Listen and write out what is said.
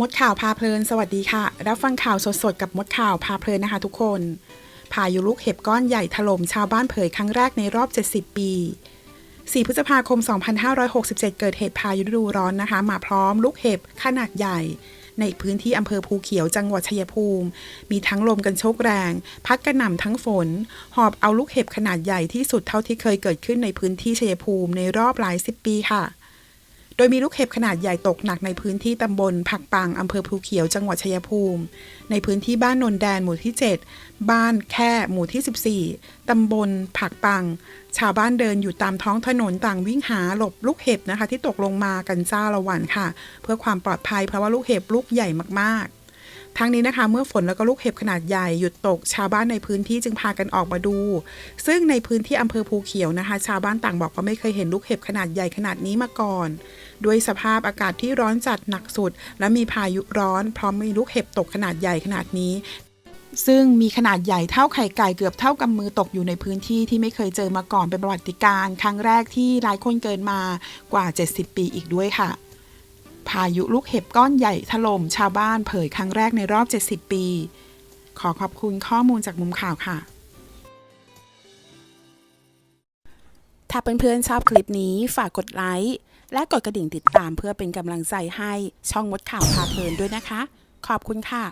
มดข่าวพาเพลิน สวัสดีค่ะ รับฟังข่าวสดๆ กับมดข่าวพาเพลินนะคะทุกคน พายุลูกเห็บก้อนใหญ่ถล่มชาวบ้านเผยครั้งแรกในรอบ 70 ปี 4 พฤษภาคม 2567 เกิดเหตุพายุฤดูร้อนนะคะ มาพร้อมลูกเห็บขนาดใหญ่ ในพื้นที่อำเภอภูเขียวจังหวัดชัยภูมิ มีทั้งลมกันโชกแรง พัดกระหน่ำทั้งฝน หอบเอาลูกเห็บขนาดใหญ่ที่สุดเท่าที่เคยเกิดขึ้นในพื้นที่ชัยภูมิในรอบหลายสิบปีค่ะ ดยมีลูกเห็บขนาดใหญ่ตกหนักในพื้นที่ตำบลผักปังอำเภอภูเขียวจังหวัดชัยภูมิ ในพื้นที่บ้านนนแดนหมู่ที่ 7 บ้านแค่หมู่ที่ 14 ตำบลผักปัง ชาวบ้านเดินอยู่ตามท้องถนนต่างวิ่งหาหลบลูกเห็บนะคะ ที่ตกลงมากันจ้าละวันค่ะ เพื่อความปลอดภัยเพราะว่าลูกเห็บลูกใหญ่มากๆ ทั้งนี้นะคะ เมื่อฝนแล้วก็ลูกเห็บขนาดใหญ่หยุดตก ชาวบ้านในพื้นที่จึงพากันออกมาดู ซึ่งในพื้นที่อำเภอภูเขียวนะคะ ชาวบ้านต่างบอกว่าไม่เคยเห็นลูกเห็บขนาดใหญ่ขนาดนี้มาก่อน ด้วยสภาพอากาศที่ร้อนจัดหนักสุด และมีพายุร้อนพร้อมมีลูกเห็บตกขนาดใหญ่ขนาดนี้ซึ่งมีขนาดใหญ่เท่าไข่ไก่เกือบเท่ากำมือตกอยู่ในพื้นที่ที่ไม่เคยเจอมาก่อนเป็นประวัติการ ครั้งแรกที่หลายคนเกินมากว่า 70 ปีอีกด้วยค่ะ พายุลูกเห็บก้อนใหญ่ถล่มชาวบ้านเผยครั้งแรกในรอบ 70 ปี ขอขอบคุณข้อมูลจากมุมข่าวค่ะ ถ้าเพื่อนๆชอบคลิปนี้ฝากกดไลค์ และกดกระดิ่งติดตามเพื่อเป็นกำลังใจให้ช่องมดข่าวพาเพลินด้วยนะคะ ขอบคุณค่ะ